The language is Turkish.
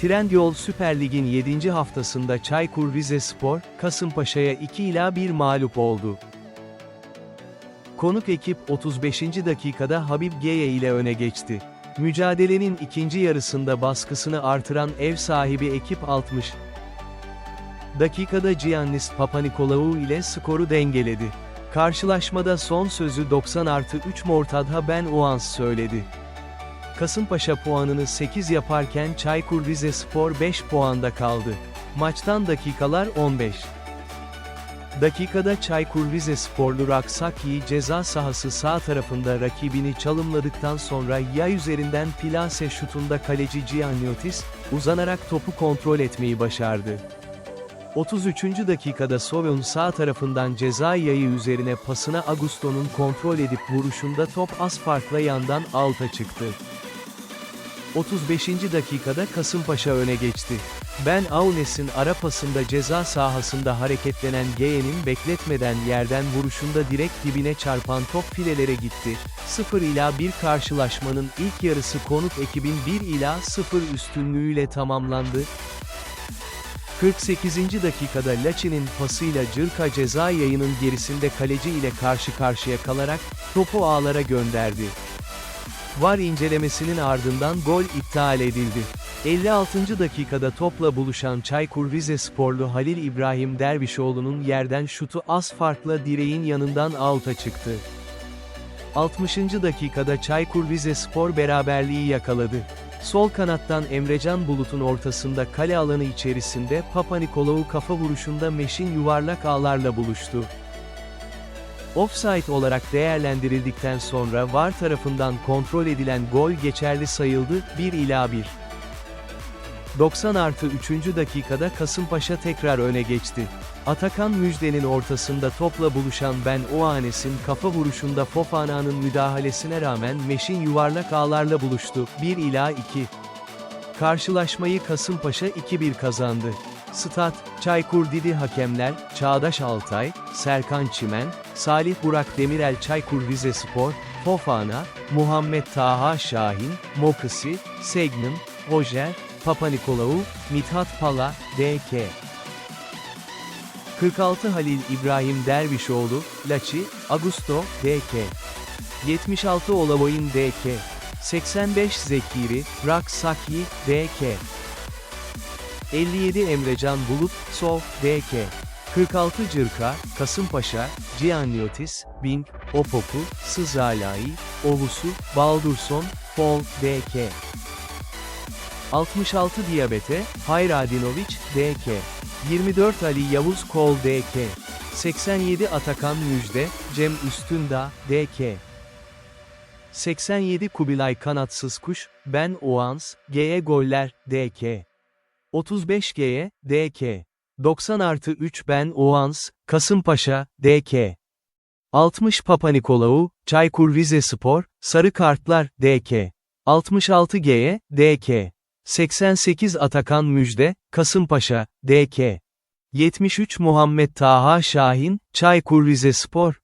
Trendyol Süper Lig'in 7. haftasında Çaykur Rizespor, Kasımpaşa'ya 2 ila 1 mağlup oldu. Konuk ekip 35. dakikada Habib Geye ile öne geçti. Mücadelenin ikinci yarısında baskısını artıran ev sahibi ekip 60. Dakikada Giannis Papanikolaou ile skoru dengeledi. Karşılaşmada son sözü 90 artı 3 Mortadha Ben Uans söyledi. Kasımpaşa puanını 8 yaparken Çaykur Rizespor 5 puanda kaldı. Maçtan dakikalar 15. Dakikada Çaykur Rizesporlu Raksaki ceza sahası sağ tarafında rakibini çalımladıktan sonra yay üzerinden plase şutunda kaleci Gianniotis, uzanarak topu kontrol etmeyi başardı. 33. dakikada Sovon sağ tarafından ceza yayı üzerine pasına Augusto'nun kontrol edip vuruşunda top az farkla yandan alta çıktı. 35. dakikada Kasımpaşa öne geçti. Ben Aunes'in ara pasında ceza sahasında hareketlenen Geye'nin bekletmeden yerden vuruşunda direkt dibine çarpan top filelere gitti. 0 ila 1 karşılaşmanın ilk yarısı konuk ekibin 1 ila 0 üstünlüğüyle tamamlandı. 48. dakikada Laçi'nin pasıyla Cırka ceza yayının gerisinde kaleci ile karşı karşıya kalarak, topu ağlara gönderdi. VAR incelemesinin ardından gol iptal edildi. 56. dakikada topla buluşan Çaykur Rizesporlu Halil İbrahim Dervişoğlu'nun yerden şutu az farkla direğin yanından out'a çıktı. 60. dakikada Çaykur Rizespor beraberliği yakaladı. Sol kanattan Emrecan Bulut'un ortasında kale alanı içerisinde Papa Nikolaou kafa vuruşunda Meşin yuvarlak ağlarla buluştu. Offside olarak değerlendirildikten sonra VAR tarafından kontrol edilen gol geçerli sayıldı, 1 ila 1. 90 artı 3. dakikada Kasımpaşa tekrar öne geçti. Atakan Müjde'nin ortasında topla buluşan Ben Oanes'in kafa vuruşunda Fofana'nın müdahalesine rağmen Meşin yuvarlak ağlarla buluştu, 1 ila 2. Karşılaşmayı Kasımpaşa 2-1 kazandı. Stat, Çaykur Didi Hakemler, Çağdaş Altay, Serkan Çimen, Salih Burak Demirel Çaykur Rizespor, Fofana, Muhammed Taha Şahin, Mokısi, Segnin, Hojer, Papa Nikolaou, Mithat Pala, D.K. 46 Halil İbrahim Dervişoğlu, Laçi, Augusto, D.K. 76 Olavoy'un D.K. 85 Zekiri, Rak Saki, D.K. 57 Emrecan Bulut, Sov, D.K. 46 Cırka, Kasımpaşa, Gianniotis, Bing, Opoku, Sızalai, Ovusu, Baldurson, Fol, D.K. 66 Diyabete, Hayradinoviç, D.K. 24 Ali Yavuz Kol, D.K. 87 Atakan Müjde, Cem Üstündağ, D.K. 87 Kubilay Kanatsız Kuş, Ben Oğans, G'ye Goller, D.K. 35 G'ye, D.K. 90 artı 3 Ben Oğans, Kasımpaşa, D.K. 60 Papa Nikolaou, Çaykur Rizespor, Sarı Kartlar, D.K. 66 G'ye, D.K. 88 Atakan Müjde, Kasımpaşa, D.K. 73 Muhammed Taha Şahin, Çaykur Rizespor,